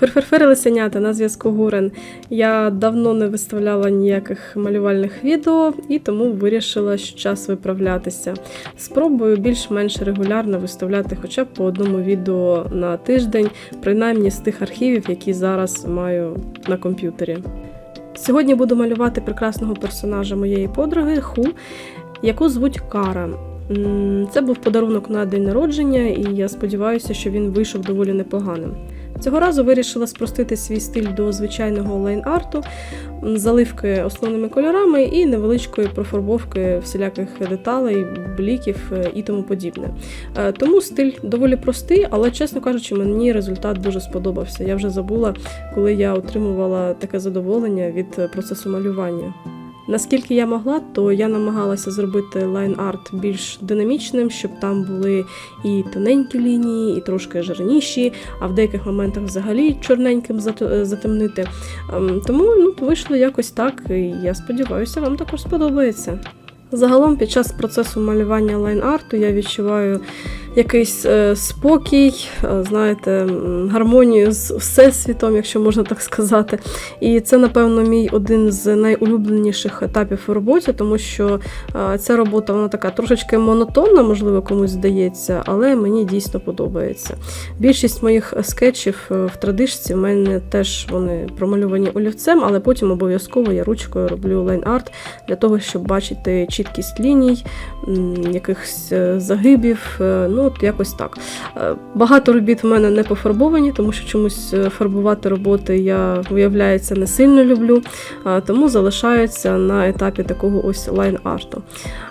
Ферферфери лисенята на зв'язку Гурен. Я давно не виставляла ніяких малювальних відео і тому вирішила, що час виправлятися. Спробую більш-менш регулярно виставляти хоча б по одному відео на тиждень, принаймні з тих архівів, які зараз маю на комп'ютері. Сьогодні буду малювати прекрасного персонажа моєї подруги Ху, яку звуть Кара. Це був подарунок на день народження, і я сподіваюся, що він вийшов доволі непоганим. Цього разу вирішила спростити свій стиль до звичайного лайн-арту, заливки основними кольорами і невеличкої профарбовки всіляких деталей, бліків е, і тому подібне. Е, Тому стиль доволі простий, але, чесно кажучи, мені результат дуже сподобався. Я вже забула, коли я отримувала таке задоволення від процесу малювання. Наскільки я могла, то я намагалася зробити лайн-арт більш динамічним, щоб там були і тоненькі лінії, і трошки жирніші, а в деяких моментах взагалі чорненьким е, затемнити. Ем, Тому ну, вийшло якось так, і я сподіваюся, вам також сподобається. Загалом, під час процесу малювання лайн-арту я відчуваю якийсь е, спокій, е, знаєте, гармонію з всесвітом, якщо можна так сказати. І це, напевно, мій один з найулюбленіших етапів у роботі, тому що е, ця робота вона така трошечки монотонна, можливо, комусь здається, але мені дійсно подобається. Більшість моїх скетчів в традишці в мене теж вони промальовані олівцем, але потім обов'язково я ручкою роблю лайн-арт для того, щоб бачити чіткість ліній, якихось загибів. е, Ну, от якось так. Е, Багато робіт в мене не пофарбовані, тому що чомусь е, фарбувати роботи я, виявляється, не сильно люблю, тому залишаються на етапі такого ось лайн-арту.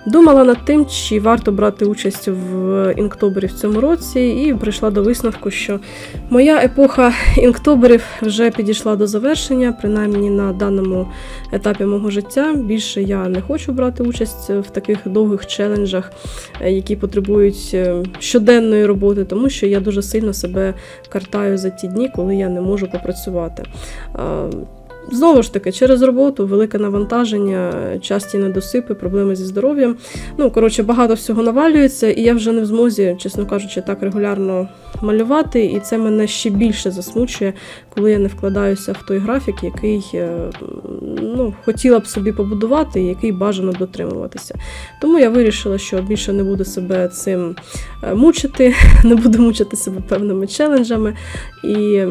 Думала над тим, чи варто брати участь в інктобері в цьому році, і прийшла до висновку, що моя епоха інктоберів вже підійшла до завершення, принаймні на даному етапі мого життя. Більше я не хочу брати участь в таких довгих челенджах, е, які потребують е, щоденної роботи, тому що я дуже сильно себе картаю за ті дні, коли я не можу попрацювати. Знову ж таки, через роботу, велике навантаження, часті недосипи, проблеми зі здоров'ям. Ну, коротше, багато всього навалюється, і я вже не в змозі, чесно кажучи, так регулярно малювати, і це мене ще більше засмучує, коли я не вкладаюся в той графік, який е, ну, хотіла б собі побудувати, і який бажано дотримуватися. Тому я вирішила, що більше не буду себе цим е, мучити, не буду мучити себе певними челенджами і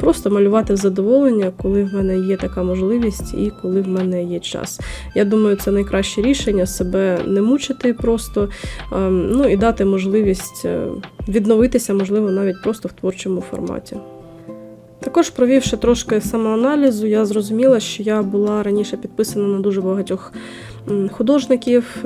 просто малювати в задоволення, коли в мене є така можливість і коли в мене є час. Я думаю, це найкраще рішення себе не мучити просто, ем, ну і дати можливість е, відновитися, можливо, навіть просто в творчому форматі. Також провівши трошки самоаналізу, я зрозуміла, що я була раніше підписана на дуже багатьох художників,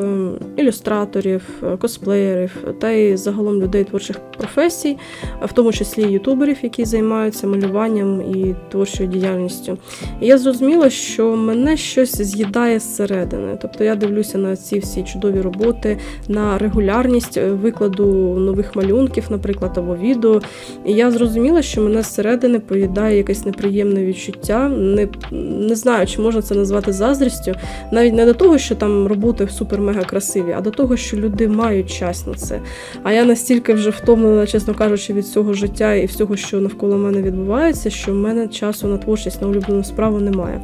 ілюстраторів, е, косплеєрів та й загалом людей творчих професій, в тому числі ютуберів, які займаються малюванням і творчою діяльністю. І я зрозуміла, що мене щось з'їдає зсередини. Тобто я дивлюся на ці всі чудові роботи, на регулярність е, викладу нових малюнків, наприклад, або відео. І я зрозуміла, що мене зсередини поїдає якесь неприємне відчуття. Не, не знаю, чи можна це назвати заздрістю. Навіть не до того, що там роботи супер-мега красиві, а до того, що люди мають час на це. А я настільки вже втомлена, чесно кажучи, від цього життя і всього, що навколо мене відбувається, що в мене часу на творчість, на улюблену справу немає.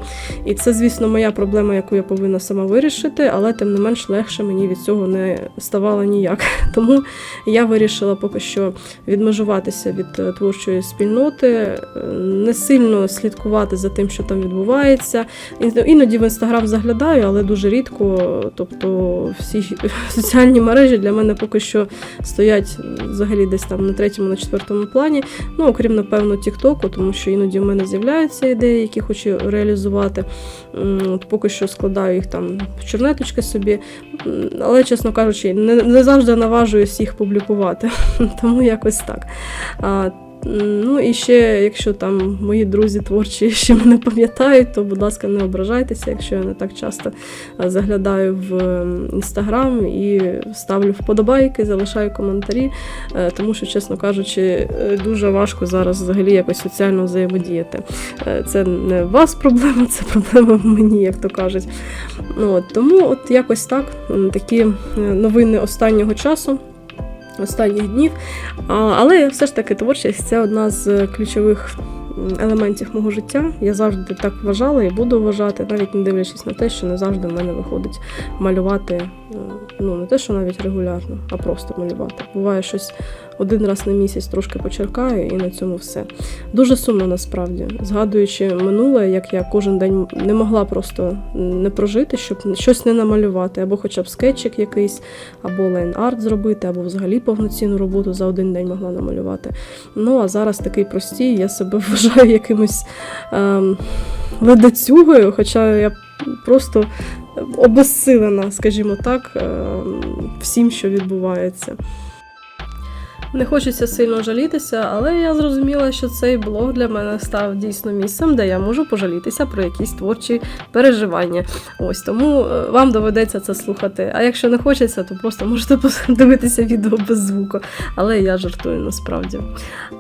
І це, звісно, моя проблема, яку я повинна сама вирішити, але тим не менш легше мені від цього не ставало ніяк. Тому я вирішила поки що відмежуватися від е, творчої спільноти, е, не сильно слідкувати за тим, що там відбувається. Іноді в інстаграм заглядаю, але дуже рідко. Тобто всі соціальні мережі для мене поки що стоять взагалі десь там на третьому, на четвертому плані. Ну, окрім, напевно, Тіктоку, тому що іноді в мене з'являються ідеї, які хочу реалізувати. Поки що складаю їх там в чорнеточки собі. Але, чесно кажучи, не, не завжди наважуюсь їх публікувати. Тому якось так. Ну і ще, якщо там мої друзі творчі ще мене пам'ятають, то, будь ласка, не ображайтеся, якщо я не так часто заглядаю в ем, інстаграм і ставлю вподобайки, залишаю коментарі, е, тому що, чесно кажучи, е, дуже важко зараз взагалі якось соціально взаємодіяти. Е, Це не у вас проблема, це проблема в мені, як то кажуть. Ну, от, тому от якось так, такі новини останнього часу. Останніх днів. Але все ж таки творчість це одна з ключових елементів мого життя. Я завжди так вважала і буду вважати, навіть не дивлячись на те, що не завжди в мене виходить малювати. Е, Ну, не те, що навіть регулярно, а просто малювати. Буває щось один раз на місяць трошки почеркаю, і на цьому все. Дуже сумно насправді, згадуючи минуле, як я кожен день не могла просто не прожити, щоб щось не намалювати, або хоча б скетчик якийсь, або лайн-арт зробити, або взагалі повноцінну роботу за один день могла намалювати. Ну а зараз такий простій, я себе вважаю якимось ем, хоча я просто обезсилена, скажімо так, ем, всім, що відбувається. Не хочеться сильно жалітися, але я зрозуміла, що цей блог для мене став дійсно місцем, де я можу пожалітися про якісь творчі переживання. Ось тому е, вам доведеться це слухати. А якщо не хочеться, то просто можете подивитися відео без звуку. Але я жартую насправді.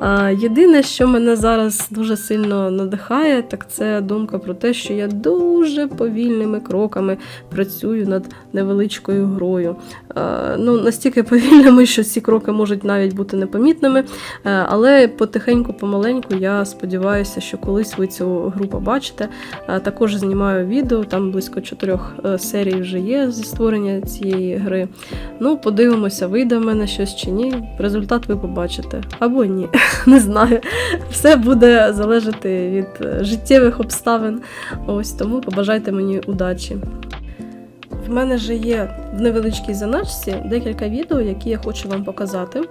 А, єдине, що мене зараз дуже сильно надихає, так це думка про те, що я дуже повільними кроками працюю над невеличкою грою. А, ну, настільки повільними, що ці кроки можуть навіть бути непомітними. Е, Але потихеньку, помаленьку, я сподіваюся, що колись ви цю гру побачите. Е, Також знімаю відео, там близько чотирьох е, серій вже є зі створення цієї гри. Ну, подивимося, вийде в мене щось чи ні. Результат ви побачите. Або ні. Не знаю. Все буде залежати від життєвих обставин. Ось тому побажайте мені удачі. В мене же є в невеличкій заначці декілька відео, які я хочу вам показати.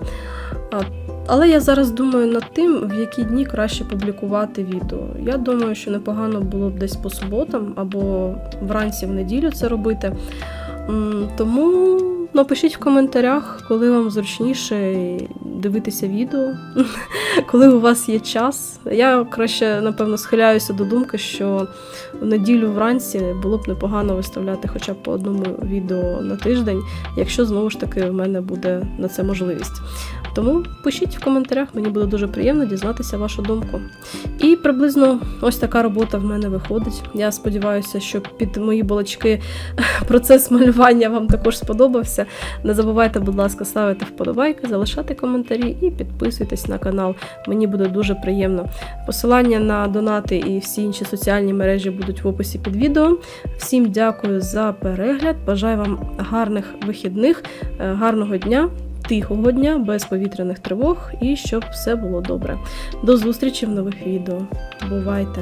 Але я зараз думаю над тим, в які дні краще публікувати відео. Я думаю, що непогано було б десь по суботам або вранці в неділю це робити. Тому напишіть в коментарях, коли вам зручніше дивитися відео, коли у вас є час. Я краще, напевно, схиляюся до думки, що в неділю вранці було б непогано виставляти хоча б по одному відео на тиждень, якщо знову ж таки в мене буде на це можливість. Тому пишіть в коментарях, мені буде дуже приємно дізнатися вашу думку. І приблизно ось така робота в мене виходить. Я сподіваюся, що під мої балачки процес малювання вам також сподобався. Не забувайте, будь ласка, ставити вподобайки, залишати коментарі і підписуйтесь на канал. Мені буде дуже приємно. Посилання на донати і всі інші соціальні мережі будуть в описі під відео. Всім дякую за перегляд. Бажаю вам гарних вихідних, е, гарного дня. Тихого дня, без повітряних тривог і щоб все було добре. До зустрічі в нових відео. Бувайте!